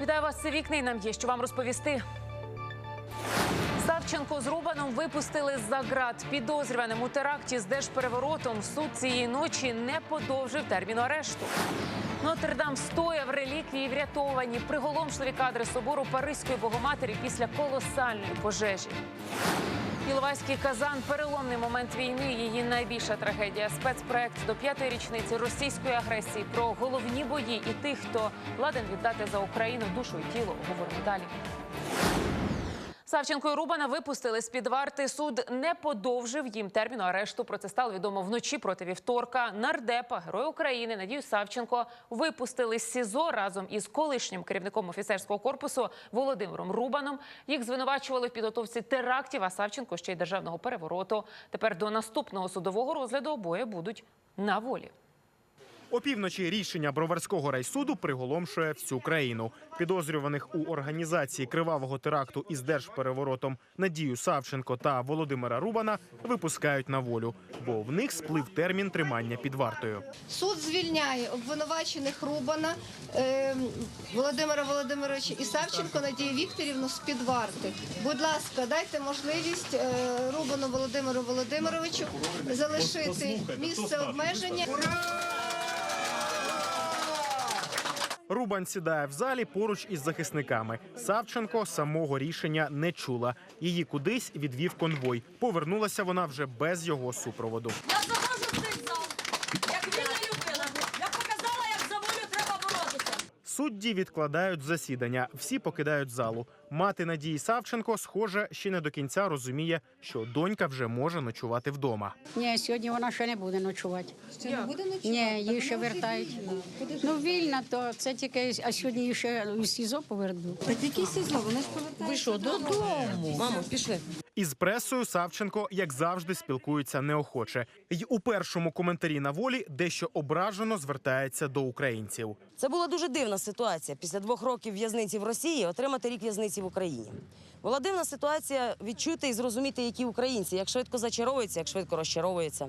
Вітаю вас, це вікни. Нам є що вам розповісти. Савченко з Рубаном випустили за ґрат. Підозрюваним у теракті з держпереворотом суд цієї ночі не подовжив терміну арешту. Нотр-Дам стояв реліквії врятовані. Приголомшливі кадри собору Паризької богоматері після колосальної пожежі. Іловайський казан переломний момент війни. Її найбільша трагедія. Спецпроект до п'ятої річниці російської агресії про головні бої і тих, хто ладен віддати за Україну душу і тіло. Говоримо далі. Савченко і Рубана випустили з під варти. Суд не подовжив їм терміну арешту. Про це стало відомо вночі проти вівторка. Нардепа, герой України Надію Савченко випустили з СІЗО разом із колишнім керівником офіцерського корпусу Володимиром Рубаном. Їх звинувачували в підготовці терактів, а Савченко ще й державного перевороту. Тепер до наступного судового розгляду обоє будуть на волі. Опівночі рішення Броварського райсуду приголомшує всю країну. Підозрюваних у організації кривавого теракту із держпереворотом Надію Савченко та Володимира Рубана випускають на волю, бо в них сплив термін тримання під вартою. Суд звільняє обвинувачених Рубана е, Володимира Володимировича і Савченко Надію Вікторівну з під варти. Будь ласка, дайте можливість е, Рубану Володимиру Володимировичу залишити місце обмеження. Рубан сідає в залі поруч із захисниками. Савченко самого рішення не чула. Її кудись відвів конвой. Повернулася вона вже без його супроводу. Я заходжу в цей зал, як вільна людина. Я показала, як за волю треба боротися. Судді відкладають засідання. Всі покидають залу. Мати Надії Савченко, схоже, ще не до кінця розуміє, що донька вже може ночувати вдома. Ні, сьогодні вона ще не буде ночувати. Ще не буде ночувати? Ні, її ще вертають. Ну, вільна, то це тільки, а сьогодні її ще в СІЗО повернуть. Так який СІЗО? Вони ж повертаються. Ви що, додому? Мамо, пішли. Із пресою Савченко, як завжди, спілкується неохоче. й у першому коментарі на волі дещо ображено звертається до українців. Це була дуже дивна ситуація після двох років в'язниці в Росії отримати рік в'язниці в Україні. Була дивна ситуація відчути і зрозуміти, які українці, як швидко зачаровуються, як швидко розчаровуються.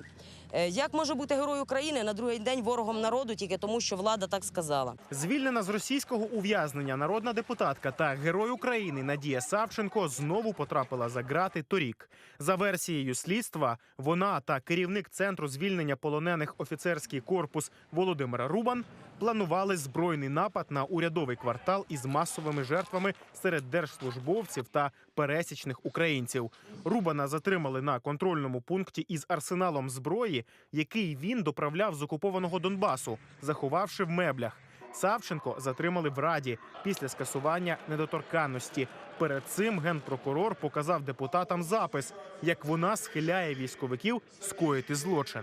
Е, Як може бути герой України на другий день ворогом народу тільки тому, що влада так сказала? Звільнена з російського ув'язнення народна депутатка та герой України Надія Савченко знову потрапила за ґрати торік. За версією слідства, вона та керівник центру звільнення полонених офіцерський корпус Володимира Рубан планували збройний напад на урядовий квартал із масовими жертвами серед держслужбовців та пересічних українців. Рубана затримали на контрольному пункті із арсеналом зброї, який він доправляв з окупованого Донбасу, заховавши в меблях. Савченко затримали в раді після скасування недоторканності. Перед цим генпрокурор показав депутатам запис, як вона схиляє військовиків скоїти злочин.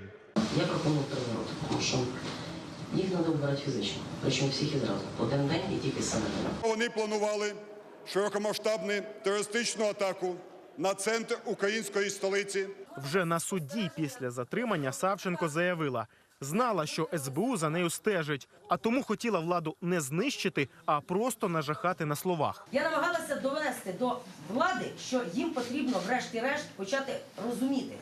Я пропоную переворот, тому що їх треба вбирати фізично, причому всіх і. Один день і тільки саме. Вони планували широкомасштабну терористичну атаку на центр української столиці. Вже на суді після затримання Савченко заявила. Знала, що СБУ за нею стежить, а тому хотіла владу не знищити, а просто нажахати на словах. Я намагалася довести до влади, що їм потрібно, врешті-решт, почати розуміти,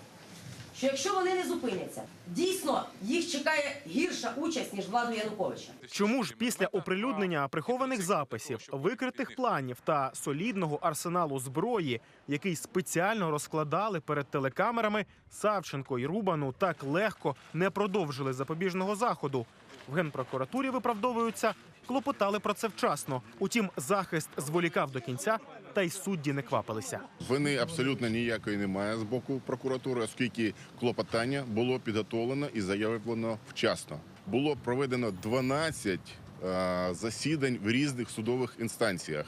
що якщо вони не зупиняться, дійсно їх чекає гірша участь ніж владу Януковича. Чому ж після оприлюднення прихованих записів, викритих планів та солідного арсеналу зброї, який спеціально розкладали перед телекамерами, Савченко і Рубану так легко не продовжили запобіжного заходу? В генпрокуратурі виправдовуються, клопотали про це вчасно. Утім, захист зволікав до кінця, та й судді не квапилися. Вини абсолютно ніякої немає з боку прокуратури, оскільки клопотання було підготовлено і заявлено вчасно. Було проведено 12 е, засідань в різних судових інстанціях.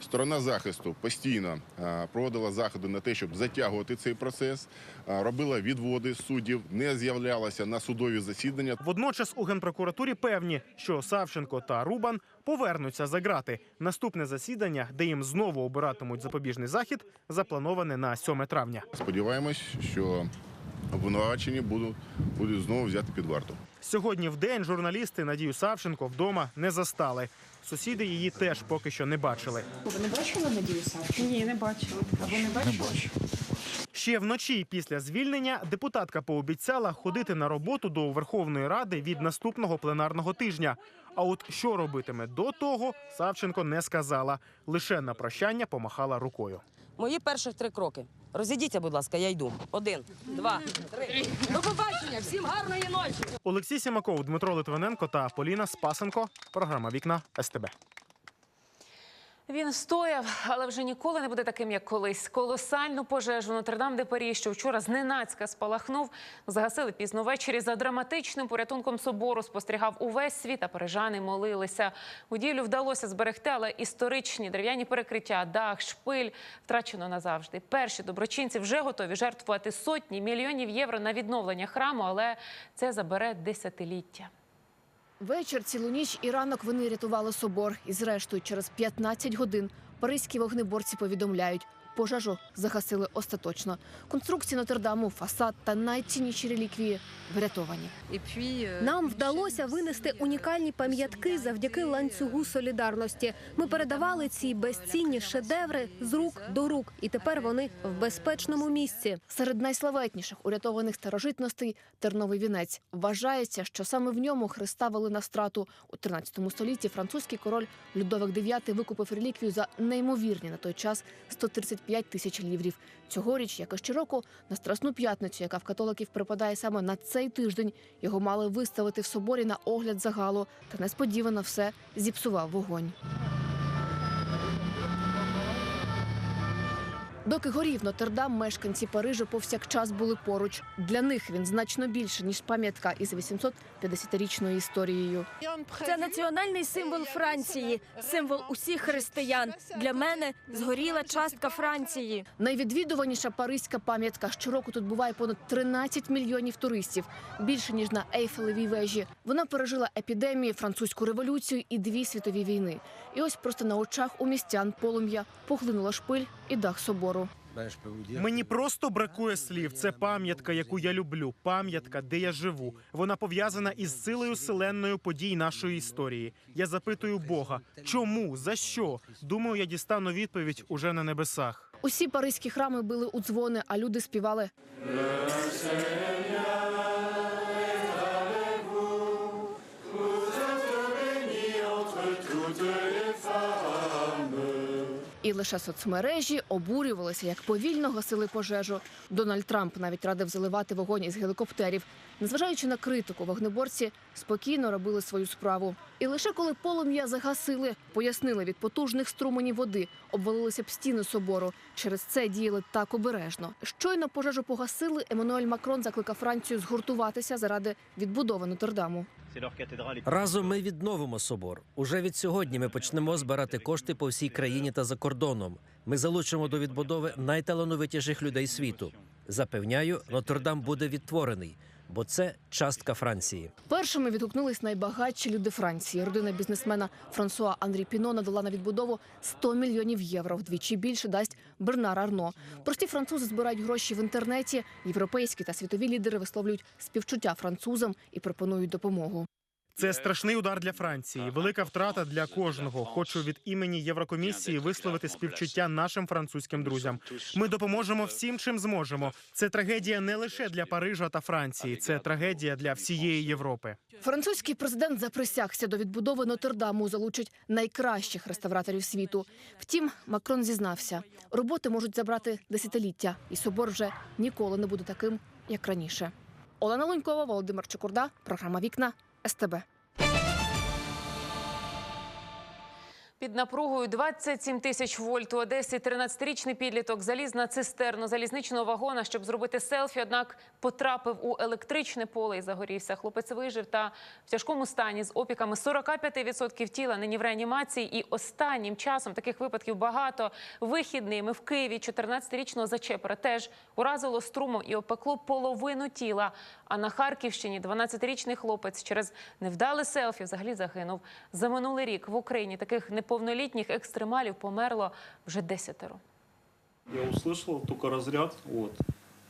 Сторона захисту постійно е, проводила заходи на те, щоб затягувати цей процес, е, робила відводи суддів, не з'являлася на судові засідання. Водночас у генпрокуратурі певні, що Савченко та Рубан повернуться за ґрати. Наступне засідання, де їм знову обиратимуть запобіжний захід, заплановане на 7 травня. Сподіваємось, що обвинувачені будуть, будуть знову взяти під варту. Сьогодні в день журналісти Надію Савченко вдома не застали. Сусіди її теж поки що не бачили. Ви не бачили Надію Савченко? Ні, не бачила. А ви не бачили? Ще вночі після звільнення депутатка пообіцяла ходити на роботу до Верховної Ради від наступного пленарного тижня. А от що робитиме до того, Савченко не сказала. Лише на прощання помахала рукою. Мої перших три кроки. Розійдіться, будь ласка, я йду. Один, два, три. До побачення! Всім гарної ночі! Олексій Сімаков, Дмитро Литвиненко та Поліна Спасенко. Програма Вікна СТБ. Він стояв, але вже ніколи не буде таким, як колись. Колосальну пожежу Нотр-Дам де Парі, що вчора зненацька спалахнув, загасили пізно ввечері. За драматичним порятунком собору спостерігав увесь світ, а парижани молилися. Будівлю вдалося зберегти, але історичні дерев'яні перекриття, дах, шпиль втрачено назавжди. Перші доброчинці вже готові жертвувати сотні мільйонів євро на відновлення храму, але це забере десятиліття. Вечір, цілу ніч і ранок вони рятували собор. І зрештою, через 15 годин паризькі вогнеборці повідомляють, пожежу загасили остаточно. Конструкції Нотр-Даму, фасад та найцінніші реліквії врятовані. Нам вдалося винести унікальні пам'ятки завдяки ланцюгу солідарності. Ми передавали ці безцінні шедеври з рук до рук, і тепер вони в безпечному місці. Серед найславетніших урятованих старожитностей терновий вінець. Вважається, що саме в ньому Христа вели на страту. У 13 столітті французький король Людовик IX викупив реліквію за неймовірні на той час 135 тисяч ліврів. Цьогоріч, як і щороку, на Страсну п'ятницю, яка в католиків припадає саме на цей тиждень, його мали виставити в соборі на огляд загалу. Та несподівано все зіпсував вогонь. Доки горів Нотр-Дам, мешканці Парижа повсякчас були поруч. Для них він значно більше ніж пам'ятка із 850-річною історією. Це національний символ Франції, символ усіх християн. Для мене згоріла частка Франції. Найвідвідуваніша паризька пам'ятка. Щороку тут буває понад 13 мільйонів туристів, більше ніж на Ейфелевій вежі. Вона пережила епідемії, французьку революцію і дві світові війни. І ось просто на очах у містян полум'я поглинула шпиль і дах собору. Мені просто бракує слів. Це пам'ятка, яку я люблю. Пам'ятка, де я живу. Вона пов'язана із силою вселенною подій нашої історії. Я запитую Бога, чому за що? Думаю, я дістану відповідь уже на небесах. Усі паризькі храми били у дзвони, а люди співали. Лише соцмережі обурювалися, як повільно гасили пожежу. Дональд Трамп навіть радив заливати вогонь із гелікоптерів. Незважаючи на критику, вогнеборці спокійно робили свою справу. І лише коли полум'я загасили, пояснили від потужних струменів води, обвалилися б стіни собору. Через це діяли так обережно. Щойно пожежу погасили. Еммануель Макрон закликав Францію згуртуватися заради відбудови Нотр-Даму. Разом ми відновимо собор. Уже від сьогодні ми почнемо збирати кошти по всій країні та за кордоном. Ми залучимо до відбудови найталановитіших людей світу. Запевняю, Нотр-Дам буде відтворений, бо це частка Франції. Першими відгукнулись найбагатші люди Франції. Родина бізнесмена Франсуа Андрі Піно надала на відбудову 100 мільйонів євро. Вдвічі більше дасть Бернар Арно. Прості французи збирають гроші в інтернеті. Європейські та світові лідери висловлюють співчуття французам і пропонують допомогу. Це страшний удар для Франції, велика втрата для кожного. Хочу від імені Єврокомісії висловити співчуття нашим французьким друзям. Ми допоможемо всім, чим зможемо. Це трагедія не лише для Парижа та Франції, це трагедія для всієї Європи. Французький президент заприсягся до відбудови Нотр-Даму, залучить найкращих реставраторів світу. Втім, Макрон зізнався, роботи можуть забрати десятиліття, і собор вже ніколи не буде таким, як раніше. Олена Лунькова, Володимир Чекурда, програма Вікна СТБ. Під напругою 27 тисяч вольт у Одесі 13-річний підліток заліз на цистерну залізничного вагона, щоб зробити селфі. Однак потрапив у електричне поле і загорівся. Хлопець вижив та в тяжкому стані з опіками 45% тіла. Нині в реанімації. І останнім часом таких випадків багато. Вихідними в Києві 14-річного зачепера теж уразило струмом і опекло половину тіла. А на Харківщині 12-річний хлопець через невдале селфі взагалі загинув. За минулий рік в Україні таких неповнолітніх екстремалів померло вже десятеро. Я услышал только разряд, вот.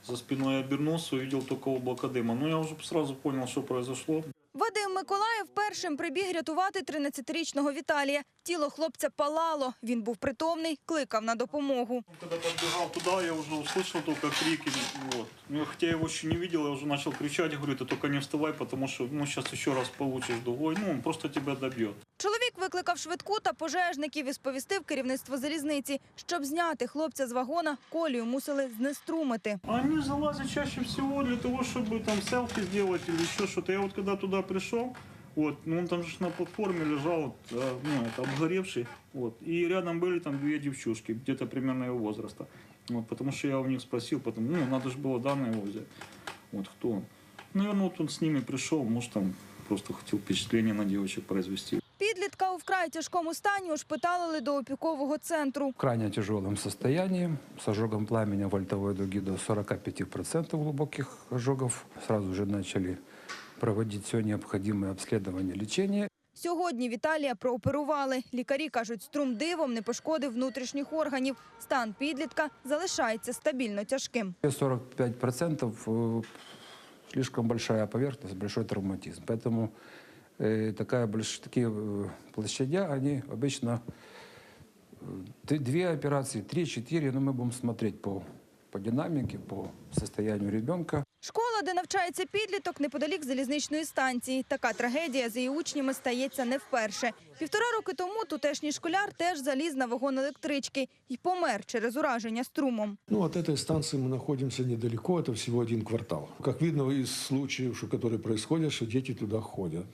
За спиной я обернулся, увидел только облако дыма. Ну, я уже сразу понял, что произошло. Вадим Миколаїв першим прибіг рятувати 13-річного Віталія. Тіло хлопця палало. Він був притомний, кликав на допомогу. Когда подбегал туда, я уже услышал только крики. Вот. Ну, я хотя я его еще не видел, я уже начал кричать. Говорю, ты только не вставай, потому что ну, сейчас еще раз получишь дугой. Ну, он просто тебя добьет. Чоловік викликав швидку та пожежників і сповістив керівництво залізниці. Щоб зняти хлопця з вагона, колію мусили знеструмити. Они залазят чаще всего для того, чтобы там селфи сделать или еще что-то. Я вот когда туда пришел, вот, ну он там же на платформе лежал, вот, а, ну, это обгоревший, вот, и рядом были там две девчушки, где-то примерно его возраста, вот, потому что я у них спросил, потом, ну, надо же было данные его взять, вот, кто он. Наверное, вот он с ними пришел, может, там просто хотел впечатление на девочек произвести. Підлітка у вкрай тяжкому стані ушпиталили до опікового центру. в крайне тяжелом состоянии, с ожогом пламени вольтовой дуги до 45% глубоких ожогов. Сразу же начали проводить все необходимое обследование, лечение. Сьогодні Віталія прооперували. Лікарі кажуть, струм дивом не пошкодив внутрішніх органів. Стан підлітка залишається стабільно тяжким. 45% э, слишком большая поверхность, большой травматизм. Поэтому э, такая, больш- такие э, площадя, они обычно э, т- две операции, три-четыре, но мы будем смотреть по, по динамике, по состоянию ребенка. Школа, де навчається підліток, неподалік залізничної станції. Така трагедія з її учнями стається не вперше. Півтора роки тому тутешній школяр теж заліз на вагон електрички і помер через ураження струмом. Ну, от этой станции мы находимся недалеко, это всего один квартал. Как видно из случаев, что, которые происходят, что дети туда ходят.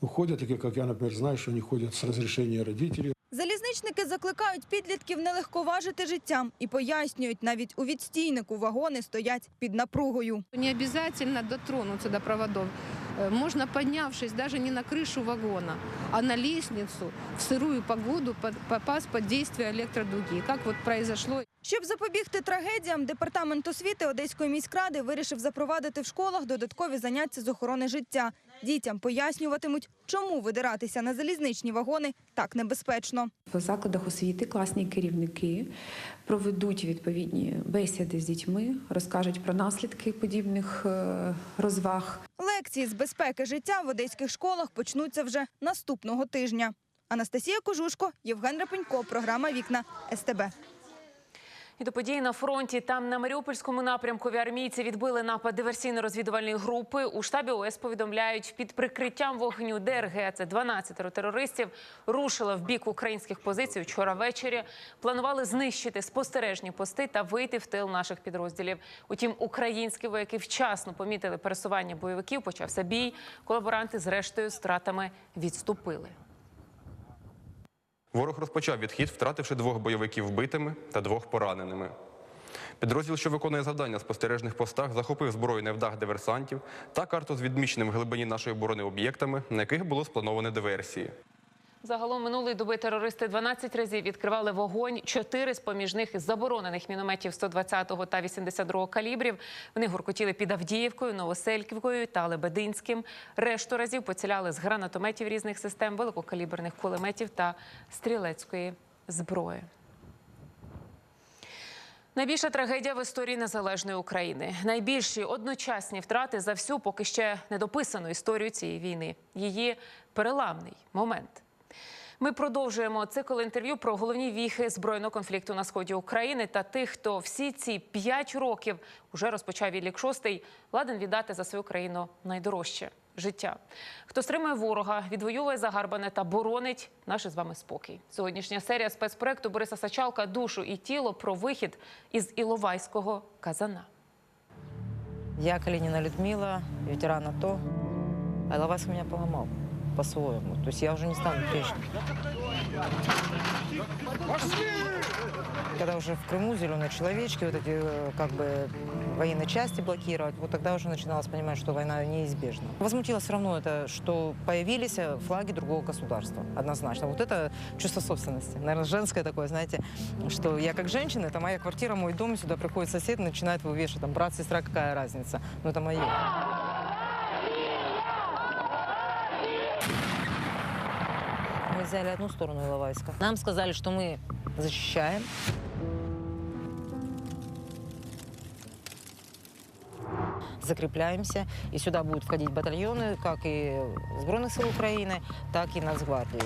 Ну, ходят, такие, как я, например, знаю, что они ходят с разрешения родителей. Залізничники закликають підлітків не легковажити життям і пояснюють, навіть у відстійнику вагони стоять під напругою. Не обязательно дотронуться до проводов. Э, Можно, поднявшись даже не на крышу вагона, а на лестницу, в сырую погоду под- попасть под действие электродуги. Как вот произошло Щоб запобігти трагедіям, департамент освіти Одеської міськради вирішив запровадити в школах додаткові заняття з охорони життя. Дітям пояснюватимуть, чому видиратися на залізничні вагони так небезпечно. В закладах освіти класні керівники проведуть відповідні бесіди з дітьми, розкажуть про наслідки подібних е, розваг. Лекції з безпеки життя в одеських школах почнуться вже наступного тижня. Анастасія Кожушко, Євген Рапенько, програма Вікна СТБ. І до події на фронті там на Маріупольському напрямку армійці відбили напад диверсійно-розвідувальної групи. У штабі ОС повідомляють, під прикриттям вогню ДРГ, це 12 терористів, рушили в бік українських позицій вчора ввечері. Планували знищити спостережні пости та вийти в тил наших підрозділів. Утім, українські вояки вчасно помітили пересування бойовиків. Почався бій. Колаборанти зрештою стратами відступили. Ворог розпочав відхід, втративши двох бойовиків вбитими та двох пораненими. Підрозділ, що виконує завдання спостережних постах, захопив зброю невдах диверсантів та карту з відміченим в глибині нашої оборони об'єктами, на яких було сплановане диверсії. Загалом минулої доби терористи 12 разів відкривали вогонь. Чотири з поміж них із заборонених мінометів 120-го та 82-го калібрів. Вони гуркотіли під Авдіївкою, Новосельківкою та Лебединським. Решту разів поціляли з гранатометів різних систем, великокаліберних кулеметів та стрілецької зброї. Найбільша трагедія в історії незалежної України. Найбільші одночасні втрати за всю поки ще недописану історію цієї війни. Її переламний момент. Ми продовжуємо цикл інтерв'ю про головні віхи збройного конфлікту на сході України та тих, хто всі ці п'ять років уже розпочав відлік шостий, ладен віддати за свою країну найдорожче життя. Хто стримує ворога, відвоює загарбане та боронить наш з вами спокій. Сьогоднішня серія спецпроекту Бориса Сачалка Душу і тіло про вихід із Іловайського казана. Я Калинина Людмила, ветеран АТО. А Иловайск меня поломал по-своему. То есть я уже не стану прежним. Когда уже в Крыму зеленые человечки, вот эти э, как бы военные части блокировать, вот тогда уже начиналось понимать, что война неизбежна. Возмутило все равно это, что появились э, флаги другого государства, однозначно. Вот это чувство собственности, наверное, женское такое, знаете, что я как женщина, это моя квартира, мой дом, сюда приходит сосед начинает вешать, там, брат, сестра, какая разница, ну это мое. Взяли одну сторону Иловайска. Нам сказали, что мы защищаем. Закрепляемся, и сюда будут входить батальоны, как и Сбройных сил Украины, так и Нацгвардии.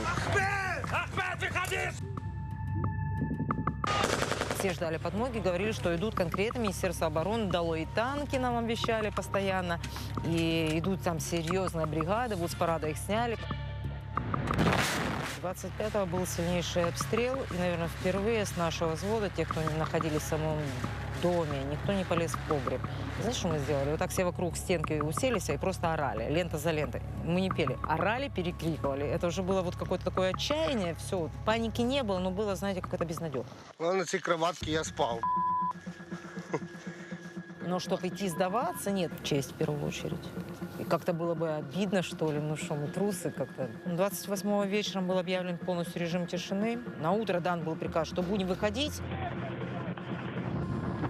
Все ждали подмоги, говорили, что идут конкретно. Министерство обороны дало и танки нам обещали постоянно. И идут там серьезные бригады. Вот с парада их сняли. 25-го был сильнейший обстрел. И, наверное, впервые с нашего взвода, тех, кто находились в самом доме, никто не полез в погреб. Знаешь, что мы сделали? Вот так все вокруг стенки уселись и просто орали, лента за лентой. Мы не пели, орали, перекрикивали. Это уже было вот какое-то такое отчаяние, все, паники не было, но было, знаете, как это безнадега. На цій кроватці я спав. Но чтобы идти сдаваться, нет, честь в первую очередь. И как-то было бы обидно, что ли, ну что, мы трусы как-то. 28-го вечером был объявлен полностью режим тишины. На утро дан был приказ, что будем выходить.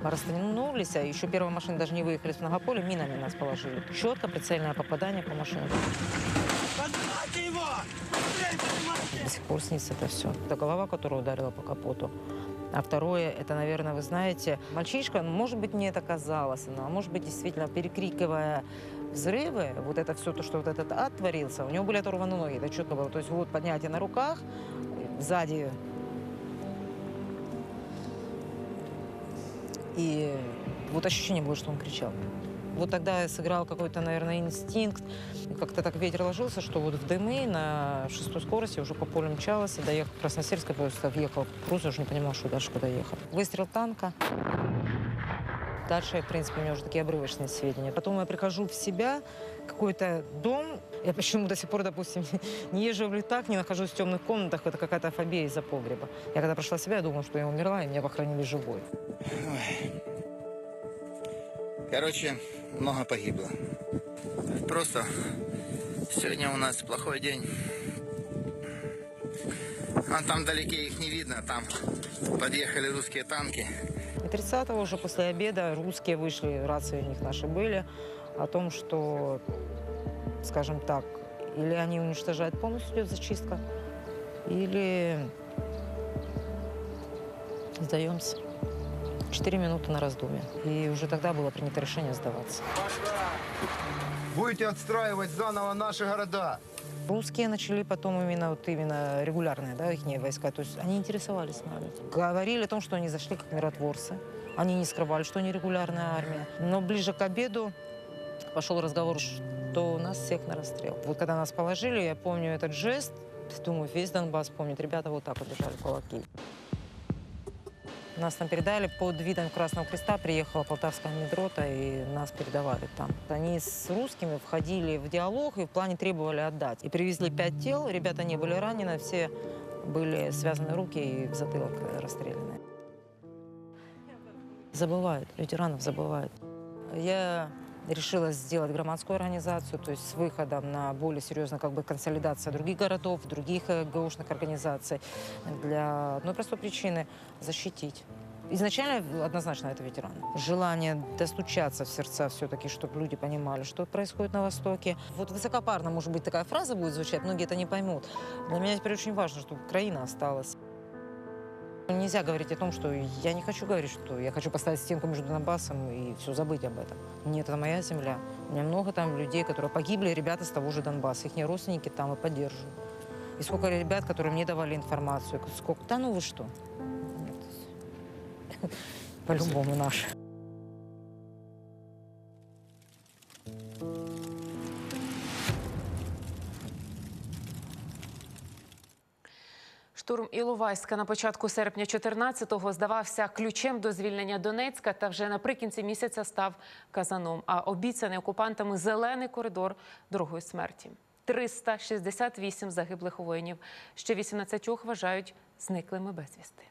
Мы Расстренулись, а еще первая машина даже не выехали с многополя, минами нас положили. Четко прицельное попадание по машине. До сих пор снится это все. Это голова, которая ударила по капоту. А второе, это, наверное, вы знаете, мальчишка, ну, может быть, мне это казалось, но, а может быть, действительно, перекрикивая взрывы, вот это все, то, что вот этот ад творился, у него были оторваны ноги, это четко было. То есть вот поднятие на руках, сзади И вот ощущение было, что он кричал. Вот тогда сыграл какой-то, наверное, инстинкт. Как-то так ветер ложился, что вот в дымы на шестой скорости уже по полю мчалась и доехал в Красносельск, просто въехал в Прус, уже не понимал, что дальше куда ехать. Выстрел танка. Дальше, в принципе, у меня уже такие обрывочные сведения. Потом я прихожу в себя, какой-то дом. Я почему до сих пор, допустим, не езжу в летах, не нахожусь в темных комнатах. Это какая-то фобия из-за погреба. Я когда пришла в себя, я думала, что я умерла, и меня похоронили живой. Короче, много погибло. Просто сегодня у нас плохой день. А там вдалеке их не видно, там подъехали русские танки. И 30-го уже после обеда русские вышли, рации у них наши были, о том, что, скажем так, или они уничтожают полностью идет зачистка, или сдаемся. Четыре минуты на раздумье. И уже тогда было принято решение сдаваться. Будете отстраивать заново наши города. Русские начали потом именно, вот именно регулярные, да, их войска. То есть они интересовались нами. Говорили о том, что они зашли как миротворцы. Они не скрывали, что они регулярная армия. Но ближе к обеду пошел разговор, что у нас всех на расстрел. Вот когда нас положили, я помню этот жест, думаю, весь Донбасс помнит. Ребята вот так вот держали кулаки. Нас там передали под видом Красного Креста, приехала полтавская медрота, и нас передавали там. Они с русскими входили в диалог и в плане требовали отдать. И привезли пять тел, ребята не были ранены, все были связаны руки и в затылок расстреляны. Забывают, ветеранов забывают. Я решила сделать громадскую организацию, то есть с выходом на более серьезную как бы консолидация других городов, других э, ГОшных организаций для одной простой причины – защитить. Изначально однозначно это ветераны. Желание достучаться в сердца все-таки, чтобы люди понимали, что происходит на Востоке. Вот высокопарно, может быть, такая фраза будет звучать, многие это не поймут. Для меня теперь очень важно, чтобы Украина осталась. Нельзя говорить о том, что я не хочу говорить, что я хочу поставить стенку между Донбассом и все забыть об этом. Нет, это моя земля. У меня много там людей, которые погибли, ребята с того же Донбасса. Их родственники там и поддерживают. И сколько ребят, которые мне давали информацию. Сколько? Да ну вы что? Нет. По-любому наши. Штурм Іловайська на початку серпня 14-го здавався ключем до звільнення Донецька та вже наприкінці місяця став казаном. А обіцяний окупантами зелений коридор дорогої смерті. 368 загиблих воїнів. Ще 18 вважають зниклими безвісти.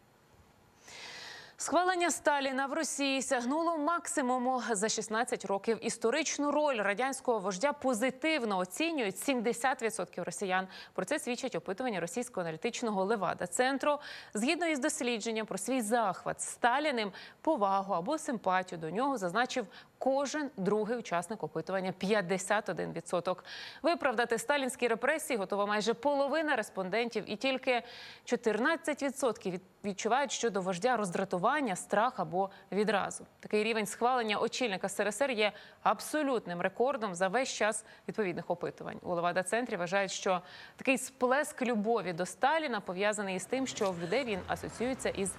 Схвалення Сталіна в Росії сягнуло максимуму за 16 років. Історичну роль радянського вождя позитивно оцінюють 70% росіян. Про це свідчать опитування російського аналітичного Левада центру. Згідно із дослідженням про свій захват Сталіним, повагу або симпатію до нього зазначив кожен другий учасник опитування 51%. Виправдати сталінські репресії готова майже половина респондентів, і тільки 14% від- відчувають, що до вождя роздратування страх або відразу. Такий рівень схвалення очільника СРСР є абсолютним рекордом за весь час відповідних опитувань. У Левада-центрі вважають, що такий сплеск любові до Сталіна пов'язаний із тим, що в людей він асоціюється із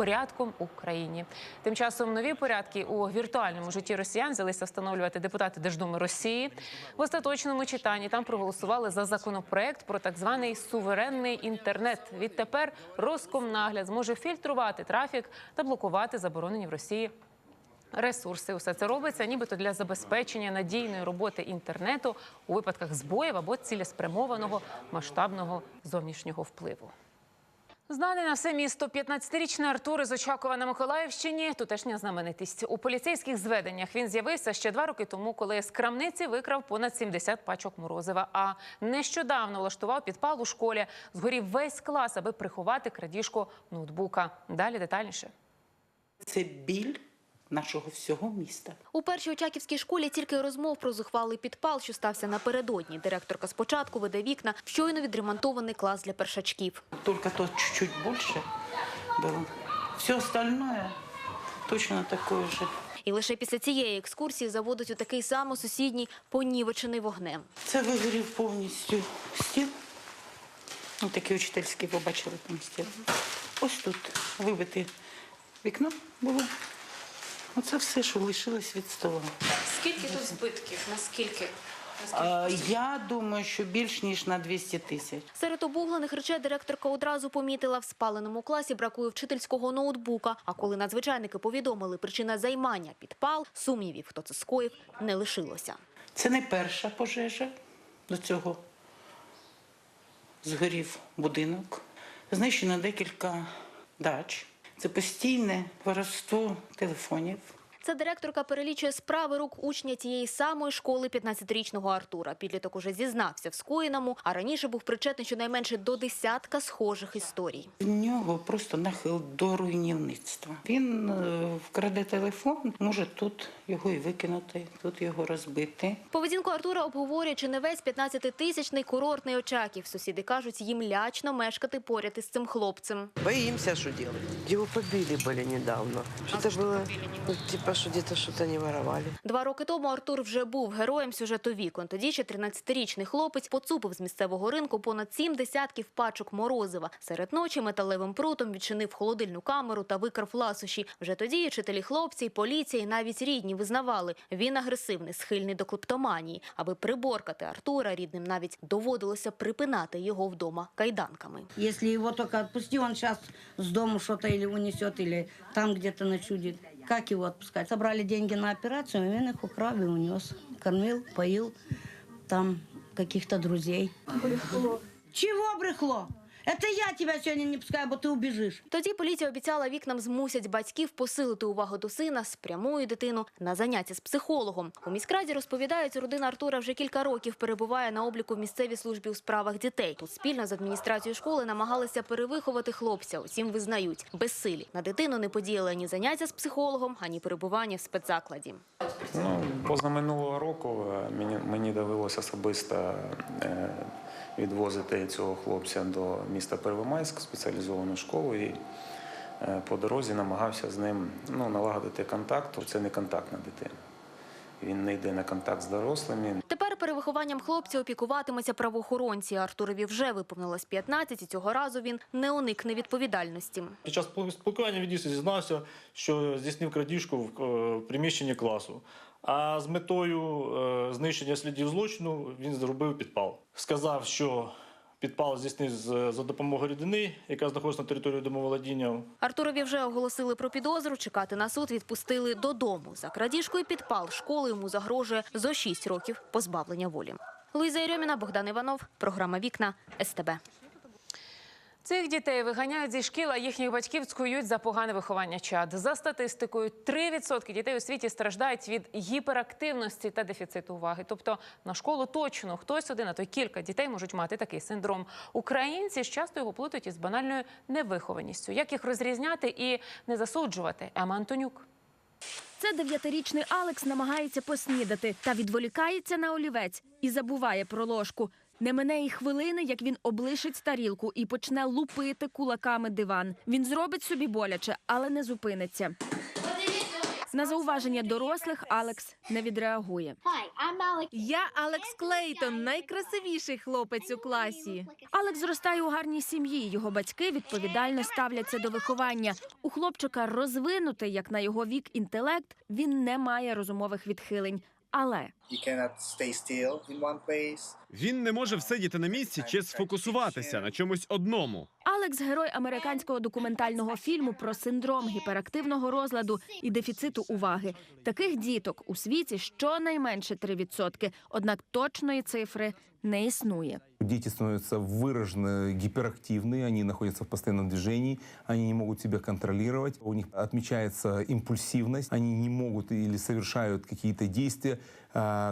порядком у країні. Тим часом нові порядки у віртуальному житті росіян взялися встановлювати депутати Держдуми Росії. В остаточному читанні там проголосували за законопроект про так званий суверенний інтернет. Відтепер Роскомнагляд зможе фільтрувати трафік та блокувати заборонені в Росії. Ресурси усе це робиться, нібито для забезпечення надійної роботи інтернету у випадках збоїв або цілеспрямованого масштабного зовнішнього впливу. Знаний на все місто 15-річний Артур із Очакова на Миколаївщині. Тутешня знаменитість у поліцейських зведеннях. Він з'явився ще два роки тому, коли з крамниці викрав понад 70 пачок морозива. А нещодавно влаштував підпал у школі. Згорів весь клас, аби приховати крадіжку ноутбука. Далі детальніше. Це біль нашого всього міста. У першій Очаківській школі тільки розмов про зухвалий підпал, що стався напередодні. Директорка спочатку веде вікна в щойно відремонтований клас для першачків. Только то чуть-чуть больше было. Все остальное точно такое же. І лише після цієї екскурсії заводить у такий само сусідній понівечений вогнем. Це вигорів повністю стіл. Ось такий учительський, ви бачили там стіл. Ось тут вибите вікно було. Оце все, що лишилось від стола. Скільки тут збитків? Наскільки? Я думаю, що більш ніж на 200 тисяч. Серед обуглених речей директорка одразу помітила, в спаленому класі бракує вчительського ноутбука. А коли надзвичайники повідомили причина займання підпал, сумнівів, хто це скоїв, не лишилося. Це не перша пожежа. До цього згорів будинок. Знищено декілька дач. Це постійне воровство телефонів. Ця директорка перелічує справи рук учня тієї самої школи 15-річного Артура. Підліток уже зізнався в скоєному, а раніше був причетний щонайменше до десятка схожих історій. В нього просто нахил до руйнівництва. Він е, вкраде телефон, може тут його і викинути, тут його розбити. Поведінку Артура обговорює чи не весь 15-тисячний курортний Очаків. Сусіди кажуть, їм лячно мешкати поряд із цим хлопцем. Боимся, что делать. Его побили были недавно. Что-то было, ну, типа, что где-то что-то не воровали. Два роки тому Артур вже був героєм сюжету вікон. Тоді ще 13-річний хлопець поцупив з місцевого ринку понад сім десятків пачок морозива. Серед ночі металевим прутом відчинив холодильну камеру та викрав ласощі. Вже тоді і вчителі хлопці, і поліція, і навіть рідні визнавали, він агресивний, схильний до клептоманії. Аби приборкати Артура, рідним навіть доводилося припинати його вдома кайданками. Если его только отпусти, он сейчас с дому что-то или унесет, или там где-то ночудит. Как его отпускать? Собрали деньги на операцию, и он их украл и унес. Кормил, поил там каких-то друзей. Чего брехло? Это я тебя сегодня не пускаю, бо ты убежишь. Тоді поліція обіцяла вікнам змусять батьків посилити увагу до сина, спрямує дитину на заняття з психологом. У міськраді розповідають, родина Артура вже кілька років перебуває на обліку в місцевій службі у справах дітей. Тут спільно з адміністрацією школи намагалися перевиховати хлопця. Утім, визнають безсилі. На дитину не подіяли ані заняття з психологом, ані перебування в спецзакладі. Ну, позаминулого року е, мені, мені довелося особисто е, відвозити цього хлопця до міста Первомайськ, спеціалізовану школу, і е, по дорозі намагався з ним ну, налагодити контакт. Це не контактна дитина. Він не йде на контакт з дорослими. Тепер перевихованням хлопця опікуватимуться правоохоронці. Артурові вже виповнилось 15, і цього разу він не уникне відповідальності. Під час спілкування він дійсно зізнався, що здійснив крадіжку в приміщенні класу. А з метою е, знищення слідів злочину він зробив підпал. Сказав, що підпал здійснив за допомогою рідини, яка знаходиться на території домоволодіння. Артурові вже оголосили про підозру. Чекати на суд відпустили додому. За крадіжку і підпал школи йому загрожує зо 6 років позбавлення волі. Луїза Єрьоміна, Богдан Іванов. Програма Вікна СТБ. Цих дітей виганяють зі шкіл, а їхніх батьків цькують за погане виховання чад. За статистикою, 3% дітей у світі страждають від гіперактивності та дефіциту уваги. Тобто на школу точно хтось один, а то й кілька дітей можуть мати такий синдром. Українці ж часто його плутають із банальною невихованістю. Як їх розрізняти і не засуджувати? Ема Антонюк. Це дев'ятирічний Алекс намагається поснідати та відволікається на олівець і забуває про ложку. Не мине і хвилини, як він облишить тарілку і почне лупити кулаками диван. Він зробить собі боляче, але не зупиниться. На зауваження дорослих Алекс не відреагує. Я Алекс Клейтон, найкрасивіший хлопець у класі. Алекс зростає у гарній сім'ї. Його батьки відповідально ставляться до виховання. У хлопчика розвинутий, як на його вік, інтелект. Він не має розумових відхилень. Але You cannot stay still in one place. Він не може всидіти на місці чи сфокусуватися на чомусь одному. Алекс герой американського документального фільму про синдром гіперактивного розладу і дефіциту уваги. Таких діток у світі щонайменше 3%, однак точної цифри не існує. Дети становятся выраженно гиперактивны, они находятся в постоянном движении, они не могут себя контролировать, у них отмечается импульсивность, они не могут или совершают какие-то действия,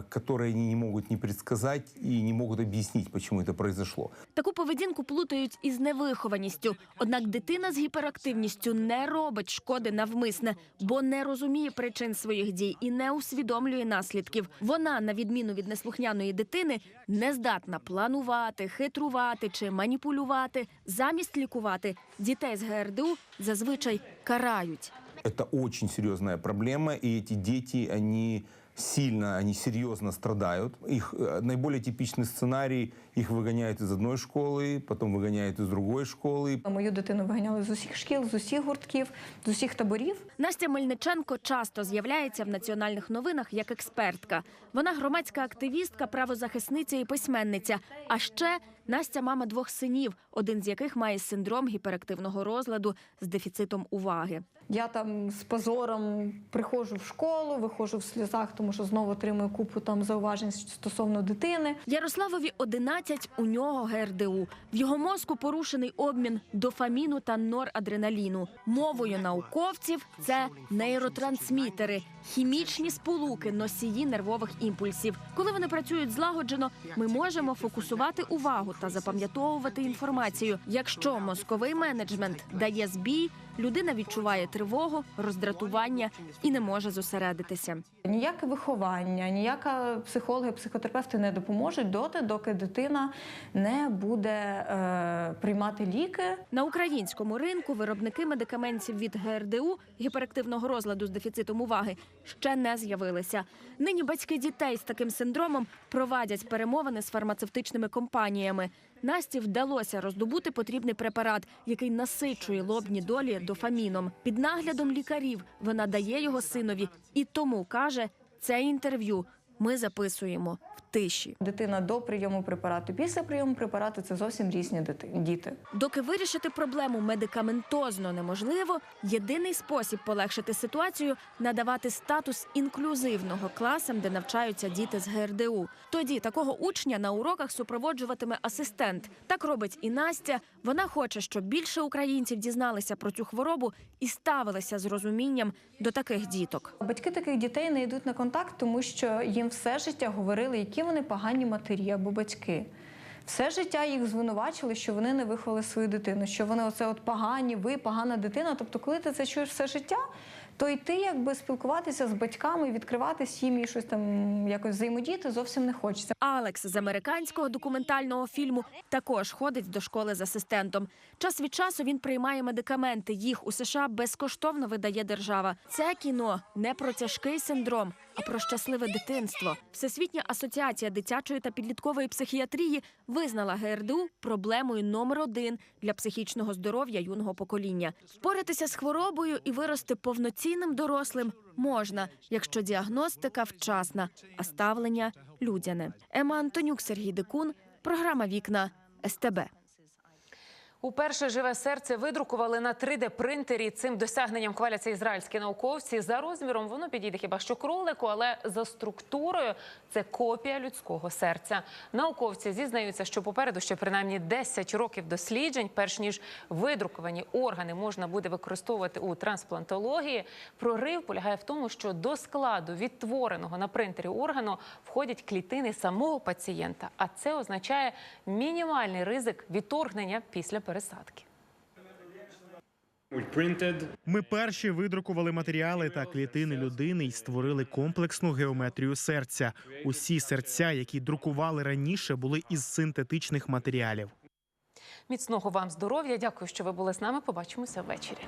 которые они не могут не предсказать и не могут объяснить, почему это произошло. Таку поведінку плутають із невихованістю. Однак дитина з гіперактивністю не робить шкоди навмисне, бо не розуміє причин своїх дій і не усвідомлює наслідків. Вона, на відміну від неслухняної дитини, не здатна планувати, хитрувати чи маніпулювати. Замість лікувати дітей з ГРДУ зазвичай карають. Это очень серьезная проблема, и эти дети, они сильно, они серьезно страдают. Их э, наиболее типичный сценарий, их выгоняют из одной школы, потом выгоняют из другой школы, Мою дитину виганяли з усіх шкіл, з усіх гуртків, з усіх таборів. Настя Мельниченко часто з'являється в національних новинах як експертка. Вона громадська активістка, правозахисниця і письменниця. А ще Настя мама двох синів, один з яких має синдром гіперактивного розладу з дефіцитом уваги. Я там з позором приходжу в школу, виходжу в сльозах, тому що знову отримую купу там зауважень стосовно дитини. Ярославові 11, у нього ГРДУ. В його мозку порушений обмін дофаміну та норадреналіну. Мовою науковців це нейротрансмітери, хімічні сполуки, носії нервових імпульсів. Коли вони працюють злагоджено, ми можемо фокусувати увагу та запам'ятовувати інформацію. Якщо мозковий менеджмент дає збій, людина відчуває тривогу, роздратування і не може зосередитися. Ніяке виховання, ніяка психологи, психотерапевти не допоможуть доти, доки дитина не буде е, приймати ліки. На українському ринку виробники медикаментів від ГРДУ гіперактивного розладу з дефіцитом уваги ще не з'явилися. Нині батьки дітей з таким синдромом провадять перемовини з фармацевтичними компаніями. Насті вдалося роздобути потрібний препарат, який насичує лобні долі дофаміном. Під наглядом лікарів вона дає його синові і тому каже, це інтерв'ю ми записуємо в тиші. Дитина до прийому препарату, після прийому препарату це зовсім різні діти. Доки вирішити проблему медикаментозно неможливо, єдиний спосіб полегшити ситуацію надавати статус інклюзивного класам, де навчаються діти з ГРДУ. Тоді такого учня на уроках супроводжуватиме асистент. Так робить і Настя. Вона хоче, щоб більше українців дізналися про цю хворобу і ставилися з розумінням до таких діток. Батьки таких дітей не йдуть на контакт, тому що їм все життя говорили, які вони погані матері або батьки. Все життя їх звинувачили, що вони не виховали свою дитину, що вони оце от погані, ви погана дитина. Тобто, коли ти це чуєш все життя, то йти якби спілкуватися з батьками, відкриватись їм і щось там якось взаємодіяти зовсім не хочеться. Алекс з американського документального фільму також ходить до школи з асистентом. Час від часу він приймає медикаменти. Їх у США безкоштовно видає держава. Це кіно не про тяжкий синдром, а про щасливе дитинство. Всесвітня асоціація дитячої та підліткової психіатрії визнала ГРДУ проблемою номер один для психічного здоров'я юного покоління. Впоратися з хворобою і вирости повноцінним дорослим можна, якщо діагностика вчасна, а ставлення людяне. Ема Антонюк, Сергій Дикун, програма Вікна СТБ. Уперше живе серце видрукували на 3D-принтері. Цим досягненням хваляться ізраїльські науковці. За розміром воно підійде хіба що кролику, але за структурою це копія людського серця. Науковці зізнаються, що попереду ще принаймні 10 років досліджень, перш ніж видруковані органи можна буде використовувати у трансплантології. Прорив полягає в тому, що до складу відтвореного на принтері органу входять клітини самого пацієнта, а це означає мінімальний ризик відторгнення після пересадки. Ми перші видрукували матеріали та клітини людини і створили комплексну геометрію серця. Усі серця, які друкували раніше, були із синтетичних матеріалів. Міцного вам здоров'я. Дякую, що ви були з нами. Побачимося ввечері.